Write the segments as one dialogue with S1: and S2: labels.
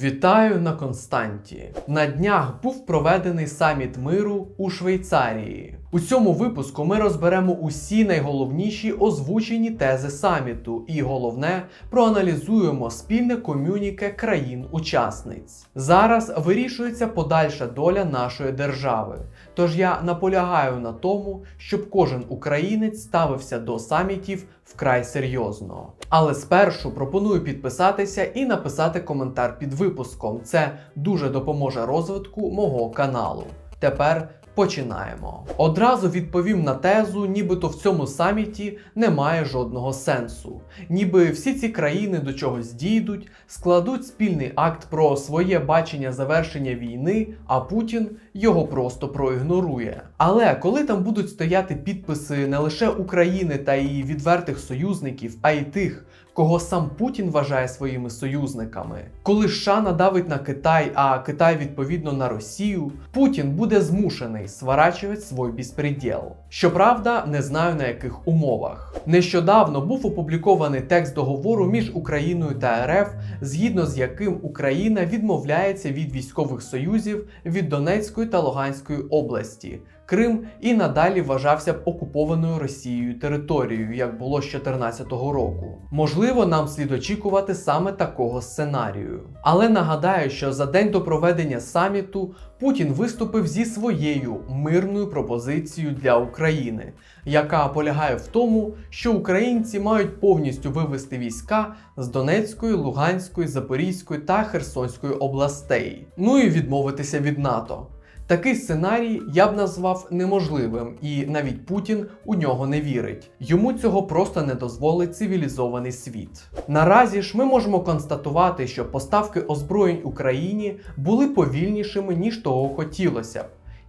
S1: Вітаю на Константі. На днях був проведений саміт миру у Швейцарії. У цьому випуску ми розберемо усі найголовніші озвучені тези саміту, і головне проаналізуємо спільне комюніке країн-учасниць. Зараз вирішується подальша доля нашої держави. Тож я наполягаю на тому, щоб кожен українець ставився до самітів вкрай серйозно. Але спершу пропоную підписатися і написати коментар під випуском. Це дуже допоможе розвитку мого каналу. Тепер починаємо. Одразу відповім на тезу, нібито в цьому саміті немає жодного сенсу. Ніби всі ці країни до чогось дійдуть, складуть спільний акт про своє бачення завершення війни, а Путін його просто проігнорує. Але коли там будуть стояти підписи не лише України та її відвертих союзників, а й тих, кого сам Путін вважає своїми союзниками. Коли США надавить на Китай, а Китай відповідно на Росію, Путін буде змушений сворачувати свій безпреділ. Щоправда, не знаю на яких умовах. Нещодавно був опублікований текст договору між Україною та РФ, згідно з яким Україна відмовляється від військових союзів від Донецької та Луганської області. Крим і надалі вважався б окупованою Росією територією, як було з 2014 року. Можливо, нам слід очікувати саме такого сценарію. Але нагадаю, що за день до проведення саміту Путін виступив зі своєю мирною пропозицією для України, яка полягає в тому, що українці мають повністю вивести війська з Донецької, Луганської, Запорізької та Херсонської областей, ну і відмовитися від НАТО. Такий сценарій я б назвав неможливим, і навіть Путін у нього не вірить. Йому цього просто не дозволить цивілізований світ. Наразі ж ми можемо констатувати, що поставки озброєнь Україні були повільнішими ніж того хотілося.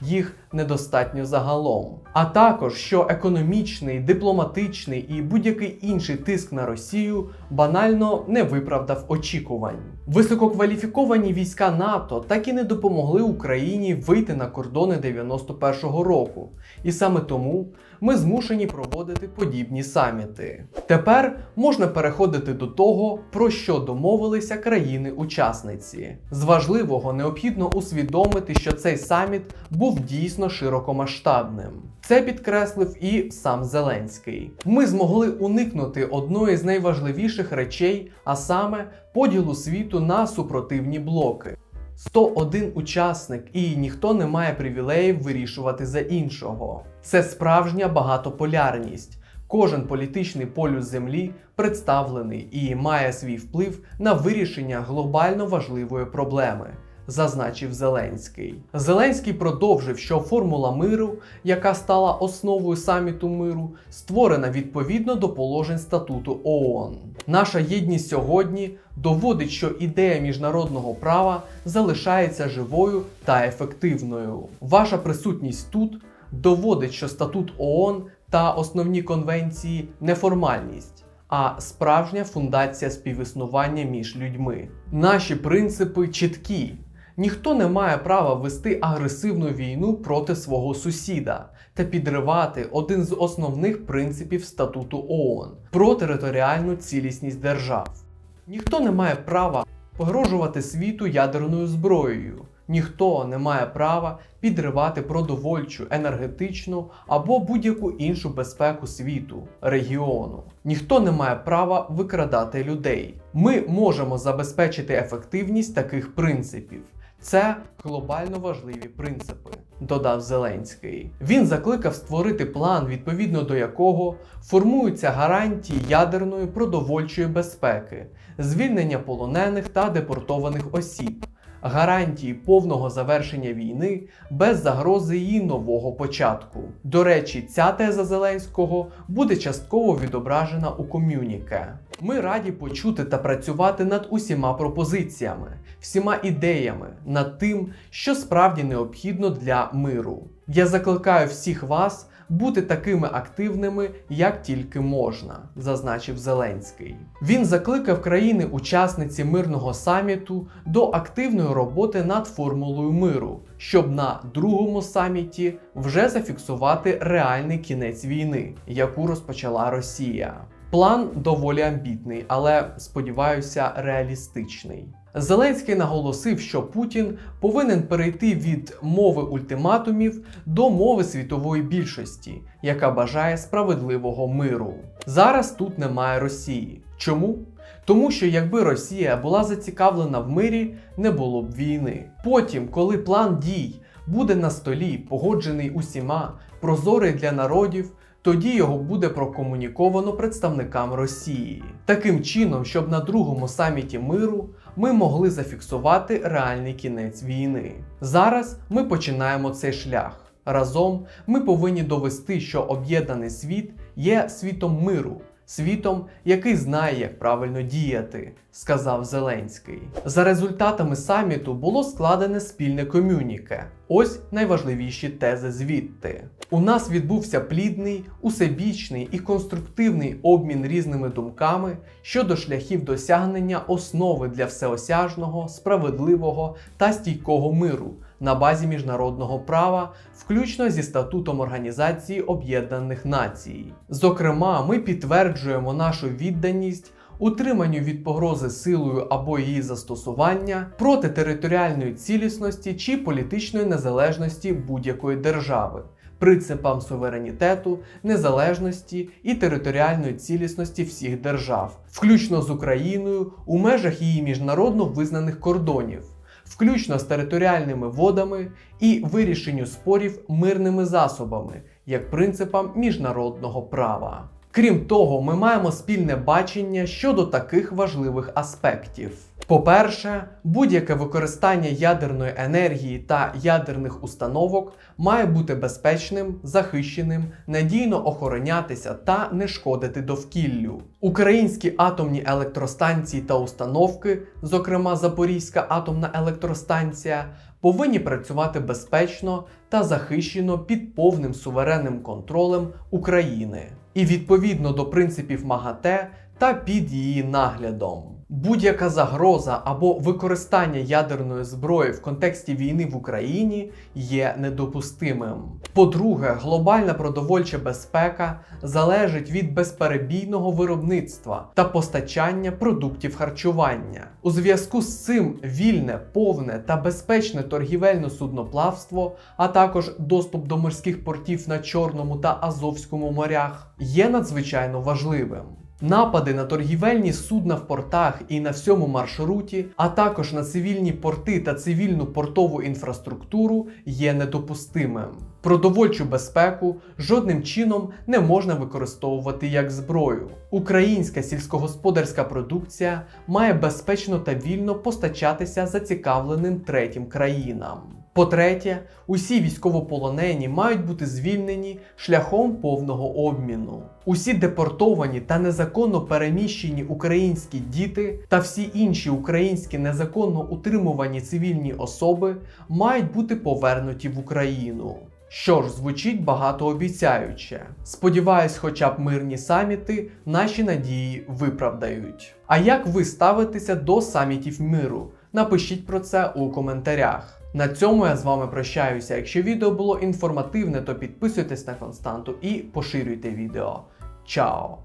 S1: Їх недостатньо загалом. А також що економічний, дипломатичний і будь-який інший тиск на Росію банально не виправдав очікувань. Висококваліфіковані війська НАТО так і не допомогли Україні вийти на кордони 91-го року, і саме тому ми змушені проводити подібні саміти. Тепер можна переходити до того, про що домовилися країни-учасниці. З важливого необхідно усвідомити, що цей саміт був дійсно широкомасштабним. Це підкреслив і сам Зеленський. Ми змогли уникнути одної з найважливіших речей, а саме поділу світу на супротивні блоки. 101 учасник, і ніхто не має привілеїв вирішувати за іншого. Це справжня багатополярність. Кожен політичний полюс землі представлений і має свій вплив на вирішення глобально важливої проблеми. Зазначив Зеленський. Зеленський продовжив, що формула миру, яка стала основою саміту миру, створена відповідно до положень статуту ООН. Наша єдність сьогодні доводить, що ідея міжнародного права залишається живою та ефективною. Ваша присутність тут доводить, що статут ООН та основні конвенції неформальність. А справжня фундація співіснування між людьми. Наші принципи чіткі. Ніхто не має права вести агресивну війну проти свого сусіда та підривати один з основних принципів статуту ООН про територіальну цілісність держав. Ніхто не має права погрожувати світу ядерною зброєю. Ніхто не має права підривати продовольчу, енергетичну або будь-яку іншу безпеку світу, регіону. Ніхто не має права викрадати людей. Ми можемо забезпечити ефективність таких принципів. Це глобально важливі принципи, додав Зеленський. Він закликав створити план, відповідно до якого формуються гарантії ядерної продовольчої безпеки, звільнення полонених та депортованих осіб, гарантії повного завершення війни без загрози її нового початку. До речі, ця теза Зеленського буде частково відображена у ком'юніке. Ми раді почути та працювати над усіма пропозиціями, всіма ідеями, над тим, що справді необхідно для миру. Я закликаю всіх вас бути такими активними, як тільки можна, зазначив Зеленський. Він закликав країни-учасниці мирного саміту до активної роботи над формулою миру, щоб на другому саміті вже зафіксувати реальний кінець війни, яку розпочала Росія. План доволі амбітний, але сподіваюся, реалістичний. Зеленський наголосив, що Путін повинен перейти від мови ультиматумів до мови світової більшості, яка бажає справедливого миру. Зараз тут немає Росії. Чому? Тому що якби Росія була зацікавлена в мирі, не було б війни. Потім, коли план дій буде на столі, погоджений усіма, прозорий для народів, тоді його буде прокомуніковано представникам Росії. Таким чином, щоб на другому саміті миру ми могли зафіксувати реальний кінець війни. Зараз ми починаємо цей шлях. Разом ми повинні довести, що об'єднаний світ є світом миру, світом, який знає, як правильно діяти, сказав Зеленський. За результатами саміту було складене спільне комюніке. Ось найважливіші тези звідти. У нас відбувся плідний, усебічний і конструктивний обмін різними думками щодо шляхів досягнення основи для всеосяжного, справедливого та стійкого миру на базі міжнародного права, включно зі статутом Організації Об'єднаних Націй. Зокрема, ми підтверджуємо нашу відданість. Утриманню від погрози силою або її застосування проти територіальної цілісності чи політичної незалежності будь-якої держави, принципам суверенітету, незалежності і територіальної цілісності всіх держав, включно з Україною у межах її міжнародно визнаних кордонів, включно з територіальними водами і вирішенню спорів мирними засобами, як принципам міжнародного права. Крім того, ми маємо спільне бачення щодо таких важливих аспектів. По-перше, будь-яке використання ядерної енергії та ядерних установок має бути безпечним, захищеним, надійно охоронятися та не шкодити довкіллю. Українські атомні електростанції та установки, зокрема Запорізька атомна електростанція, повинні працювати безпечно та захищено під повним суверенним контролем України і відповідно до принципів МАГАТЕ та під її наглядом. Будь-яка загроза або використання ядерної зброї в контексті війни в Україні є недопустимим. По-друге, глобальна продовольча безпека залежить від безперебійного виробництва та постачання продуктів харчування. У зв'язку з цим вільне, повне та безпечне торгівельне судноплавство, а також доступ до морських портів на Чорному та Азовському морях є надзвичайно важливим. Напади на торгівельні судна в портах і на всьому маршруті, а також на цивільні порти та цивільну портову інфраструктуру є недопустимим. Продовольчу безпеку жодним чином не можна використовувати як зброю. Українська сільськогосподарська продукція має безпечно та вільно постачатися зацікавленим третім країнам. По-третє, усі військовополонені мають бути звільнені шляхом повного обміну. Усі депортовані та незаконно переміщені українські діти та всі інші українські незаконно утримувані цивільні особи мають бути повернуті в Україну. Що ж, звучить багатообіцяюче. Сподіваюсь, хоча б мирні саміти наші надії виправдають. А як ви ставитеся до самітів миру? Напишіть про це у коментарях. На цьому я з вами прощаюся. Якщо відео було інформативне, то підписуйтесь на константу і поширюйте відео. Чао!